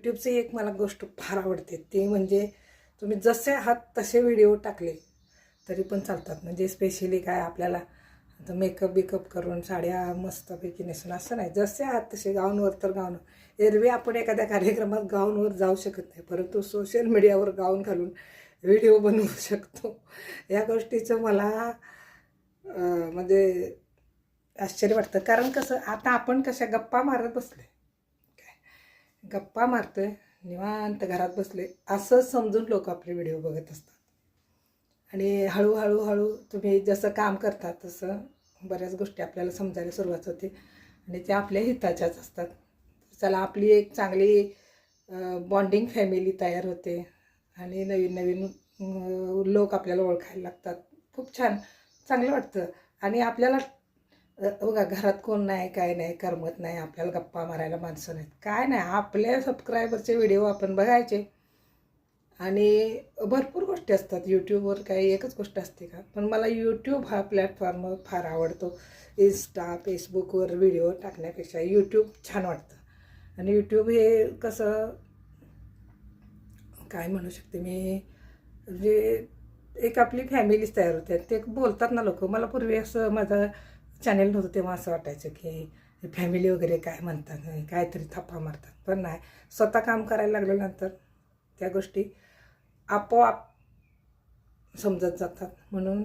यूट्यूबची एक मला गोष्ट फार आवडते. ती म्हणजे तुम्ही जसे आहात तसे व्हिडिओ टाकले तरी पण चालतात. म्हणजे स्पेशली काय आपल्याला आता मेकअप बिकअप करून साड्या मस्तपैकी नेसून असं नाही. जसे आहात तसे गाऊनवर तर गाऊन. एरवी आपण एखाद्या कार्यक्रमात गाऊनवर जाऊ शकत नाही. परंतु सोशल मीडियावर गाऊन घालून व्हिडिओ बनवू शकतो. या गोष्टीचं मला म्हणजे आश्चर्य वाटतं. कारण कसं आता आपण कशा गप्पा मारत बसले गप्पा मारतोय निवांत घरात बसले असं समजून लोक आपले व्हिडिओ बघत असतात. आणि हळूहळू हळू तुम्ही जसं काम करता तसं बऱ्याच गोष्टी आपल्याला समजायला सुरुवात होते. आणि त्या आपल्या हिताच्याच असतात. चला आपली एक चांगली बॉन्डिंग फॅमिली तयार होते. आणि नवीन नवीन लोक आपल्याला ओळखायला लागतात. खूप छान चांगलं वाटतं. आणि आपल्याला बघा घरात कोण नाही काय नाही करमत नाही आपल्याला गप्पा मारायला माणसं नाहीत. काय नाही आपल्या सबस्क्रायबरचे व्हिडिओ आपण बघायचे. आणि भरपूर गोष्टी असतात. यूट्यूबवर काही एकच गोष्ट असते का? पण मला यूट्यूब हा प्लॅटफॉर्म फार आवडतो. इन्स्टा फेसबुकवर व्हिडिओ टाकण्यापेक्षा यूट्यूब छान वाटतं. आणि यूट्यूब हे कसं काय म्हणू शकते मी जे एक आपली फॅमिलीच तयार होते. ते बोलतात ना लोक मला पूर्वी असं माझं चॅनेल नव्हतं तेव्हा असं वाटायचं की फॅमिली वगैरे काय म्हणतात काहीतरी थप्पा मारतात. पण नाही. स्वतः काम करायला लागल्यानंतर त्या गोष्टी आपोआप समजत जातात. म्हणून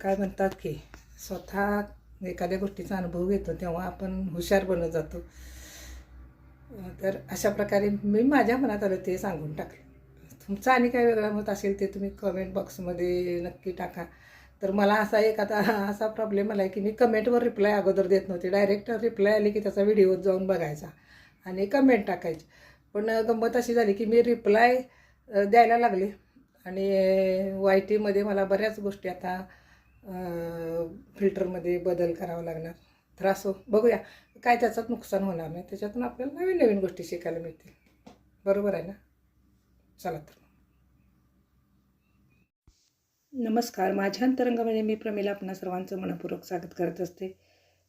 काय म्हणतात की स्वतः एखाद्या गोष्टीचा अनुभव घेतो तेव्हा आपण हुशार बनत जातो. तर अशा प्रकारे मी माझ्या मनात आलं ते सांगून टाकलं. तुमचं आणि काय वेगळं मत असेल ते तुम्ही कमेंट बॉक्समध्ये नक्की टाका. तर मला असा एक आता असा प्रॉब्लेम आला आहे की मी कमेंटवर रिप्लाय अगोदर देत नव्हते. डायरेक्ट रिप्लाय आली की त्याचा व्हिडिओ जाऊन बघायचा आणि कमेंट टाकायची. पण गंमत अशी झाली की मी रिप्लाय द्यायला लागले. आणि वाय टीमध्ये मला बऱ्याच गोष्टी आता फिल्टरमध्ये बदल करावा लागणार. तर असो हो, बघूया. काय त्याच्यात नुकसान होणार नाही. त्याच्यातून आपल्याला नवीन नवीन गोष्टी शिकायला मिळतील. बरोबर आहे ना? चला तर. नमस्कार. माझ्या अंतरंगामध्ये मी प्रमिला आपणा सर्वांचं मनपूर्वक स्वागत करत असते.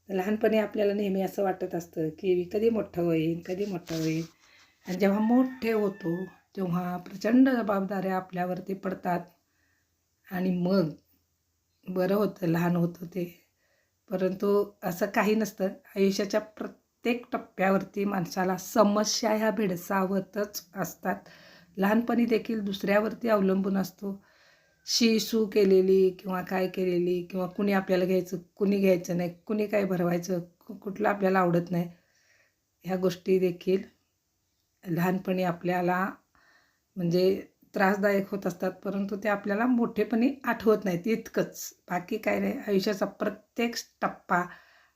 लहानपणी आपल्याला नेहमी असं वाटत असतं की कधी मोठं होईल कधी मोठं होईल आणि जेव्हा मोठे होतो तेव्हा प्रचंड जबाबदाऱ्या आपल्यावरती पडतात. आणि मग बरं होतं लहान होतं ते. परंतु असं काही नसतं. आयुष्याच्या प्रत्येक टप्प्यावरती माणसाला समस्या ह्या भेडसावतच असतात. लहानपणी देखील दुसऱ्यावरती अवलंबून असतो. शी सू केलेली किंवा काय केलेली किंवा कुणी आपल्याला घ्यायचं कुणी घ्यायचं नाही कुणी काय भरवायचं कुठलं आपल्याला आवडत नाही ह्या गोष्टी देखील लहानपणी आपल्याला म्हणजे त्रासदायक होत असतात परंतु ते आपल्याला मोठेपणी आठवत नाहीत इतकंच. बाकी काय नाही आयुष्याचा प्रत्येक टप्पा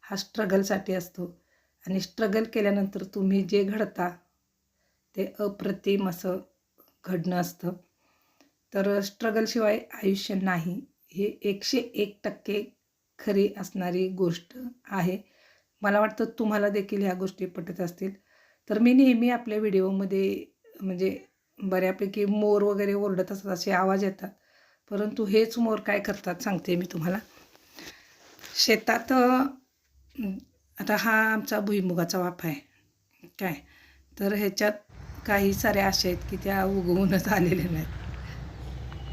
हा स्ट्रगलसाठी असतो. आणि स्ट्रगल केल्यानंतर तुम्ही जे घडता ते अप्रतिम असं घडणं असतं. तर स्ट्रगलशिवाय आयुष्य नाही. हे एकशे एक टक्के खरी असणारी गोष्ट आहे. मला वाटतं तुम्हाला देखील ह्या गोष्टी पटत असतील. तर मी नेहमी आपल्या व्हिडिओमध्ये म्हणजे बऱ्यापैकी मोर वगैरे ओरडत असतात असे आवाज येतात. परंतु हेच मोर काय करतात सांगते मी तुम्हाला. शेतात आता हा आमचा भुईमुगाचा वाफ आहे. काय? तर ह्याच्यात काही साऱ्या अशा आहेत की त्या उगवूनच आलेल्या नाहीत.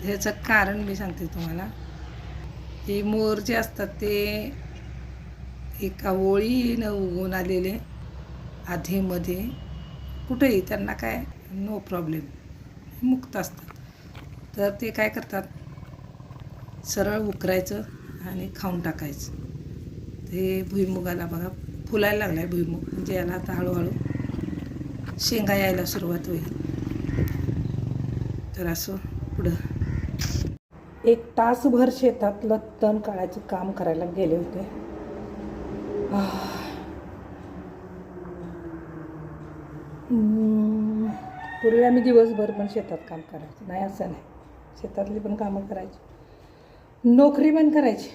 ह्याचं कारण मी सांगते तुम्हाला. हे मोर जे असतात ते एका ओळीनं उगवून आलेले आधीमध्ये कुठेही त्यांना काय नो प्रॉब्लेम मुक्त असतात. तर ते काय करतात? सरळ उकरायचं आणि खाऊन टाकायचं. ते भुईमुगाला बघा फुलायला लागला आहे भुईमुग. म्हणजे याला आता हळूहळू शेंगा यायला सुरुवात होईल. तर असं पुढं. एक तासभर शेतातलं तण काढायचं काम करायला गेले होते. पूर्वी आम्ही दिवसभर पण शेतात काम करायचं. नाही असं नाही. शेतातली पण कामं करायची. नोकरी पण करायची.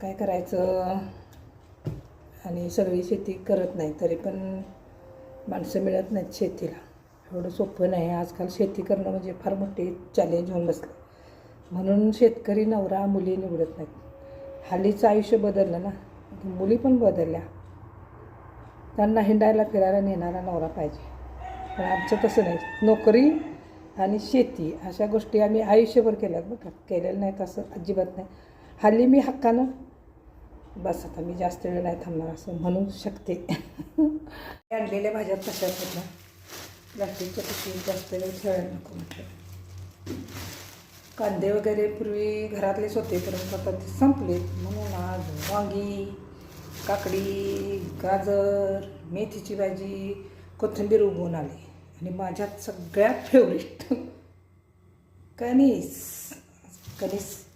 काय करायचं? आणि सगळी शेती करत नाही तरी पण माणसं मिळत नाहीत शेतीला. एवढं सोपं नाही. आजकाल शेती करणं म्हणजे फार मोठी चॅलेंज होऊन बसलं. म्हणून शेतकरी नवरा मुली निवडत नाहीत. हल्लीचं आयुष्य बदललं ना मुली पण बदलल्या. त्यांना हिंडायला फिरायला नेणारा नवरा पाहिजे. पण आमचं तसं नाही. नोकरी आणि शेती अशा गोष्टी आम्ही आयुष्यभर केल्यात बघा केलेलं नाहीत असं अजिबात नाही. हल्ली मी हक्कानं बस आता मी जास्त वेळ नाही थांबणार असं म्हणू शकते. आणलेल्या भाज्या तशाच होत्या? प्लास्टिकच्या पिशवीत जास्त वेळ ठेवायला नको म्हटलं. कांदे वगैरे पूर्वी घरातलेच होते परंतु आता ते संपले. म्हणून आज वांगी काकडी गाजर मेथीची भाजी कोथिंबीर उगवून आली. आणि माझ्यात सगळ्यात फेवरेट कणीस. कणीस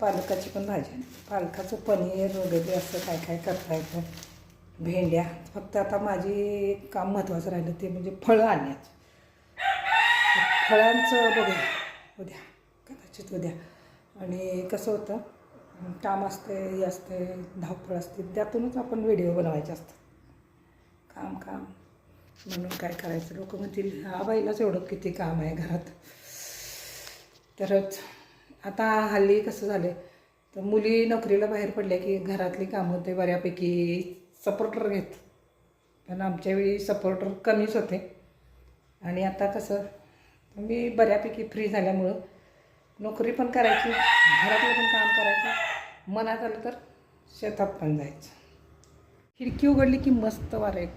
पालकाची पण भाजी पालकाचं पनीर वगैरे असं काय काय करता येतं? भेंड्या. फक्त आता माझी एक काम महत्त्वाचं राहिलं ते म्हणजे फळं आणण्याचं. फळांचं बघूया. उद्या. कदाचित उद्या. आणि कसं होतं काम असते हे असते धावपळ असते त्यातूनच आपण व्हिडिओ बनवायचे असतात. काम काम. म्हणून काय करायचं? लोक म्हणतील हा बाईलाच एवढं किती काम आहे घरात. तरच. आता हल्ली कसं झालं तर मुली नोकरीला बाहेर पडल्या की घरातली कामं ते बऱ्यापैकी सपोर्टर घेत. पण आमच्या वेळी सपोर्टर कमीच होते. आणि आता कसं मी बऱ्यापैकी फ्री झाल्यामुळं नोकरी पण करायची घरातलं पण काम करायचं. मनात आलं तर शेतात पण जायचं. खिडकी उघडली की मस्त वारं येत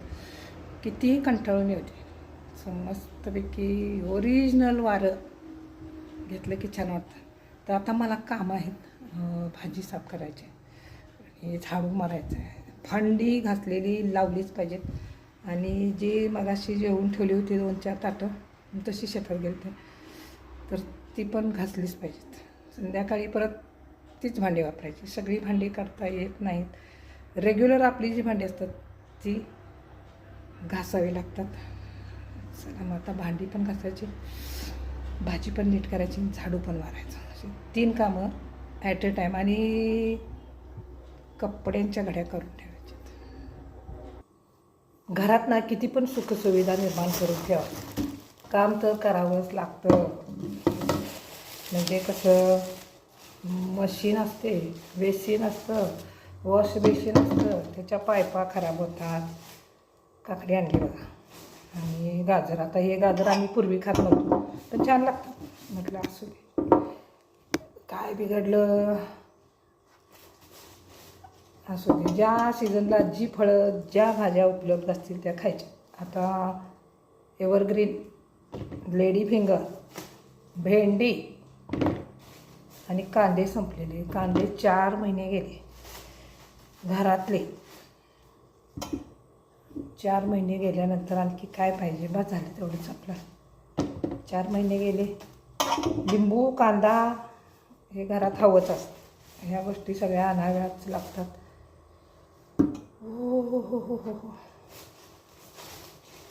कितीही कंटाळून येते मस्तपैकी ओरिजिनल वारं घेतलं की छान वाटतं. तर आता मला काम आहेत. भाजी साफ करायची आहे. आणि झाडू मारायचं आहे. भांडी घासलेली लावलीच पाहिजेत. आणि जी मगाशी जेवून ठेवली होती दोन चार ताटं तशी शेतात गेलते. तर ती पण घासलीच पाहिजेत. संध्याकाळी परत तीच भांडी वापरायची. सगळी भांडी करता येत नाहीत. रेग्युलर आपली जी भांडी असतात ती घासावी लागतात. चला मग आता भांडी पण घासायची भाजी पण नीट करायची झाडू पण मारायचं. अशी तीन कामं ॲट अ टाईम आणि कपड्यांच्या घड्या करून ठेवायच्यात. घरात ना किती पण सुखसुविधा निर्माण करून ठेवा. काम तर करावंच लागतं. म्हणजे कसं मशीन असते बेसिन असतं वॉश बेसिन असतं त्याच्या पायपा खराब होतात. काकडी आणली बघा. आणि गाजर आता हे गाजर आम्ही पूर्वी खात नव्हतो पण छान लागतं. म्हटलं असू दे. काय बिघडलं? असू दे. ज्या सीझनला जी फळं ज्या भाज्या उपलब्ध असतील त्या खायच्या. आता एव्हरग्रीन लेडी फिंगर भेंडी आणि कांदे संपलेले. कांदे चार महिने गेले. घरातले. चार महिने गेल्यानंतर आणखी काय पाहिजे? बा झालं तेवढंच आपलं. चार महिने गेले. लिंबू कांदा हे घरात हवंच असतं. ह्या गोष्टी सगळ्या आणाव्याच लागतात. हो हो हो हो हो हो.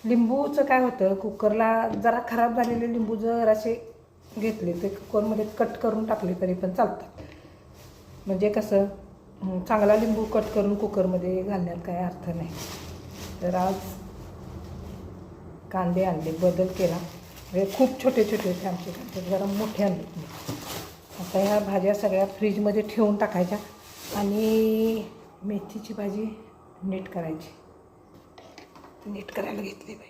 लिंबूचं काय होतं? कुकरला जरा खराब झालेले लिंबू जर असे घेतले ते कुकरमध्ये कट करून टाकले तरी पण चालतात. म्हणजे कसं चांगला लिंबू कट करून कुकरमध्ये घालण्यात काय अर्थ नाही. तर आज कांदे आणले बदल केला. हे खूप छोटे छोटे होते आमचे कांदे जरा मोठे आणले आता ह्या भाज्या सगळ्या फ्रीजमध्ये ठेवून टाकायच्या आणि मेथीची भाजी नीट करायची. नीट करायला घेतली बाई.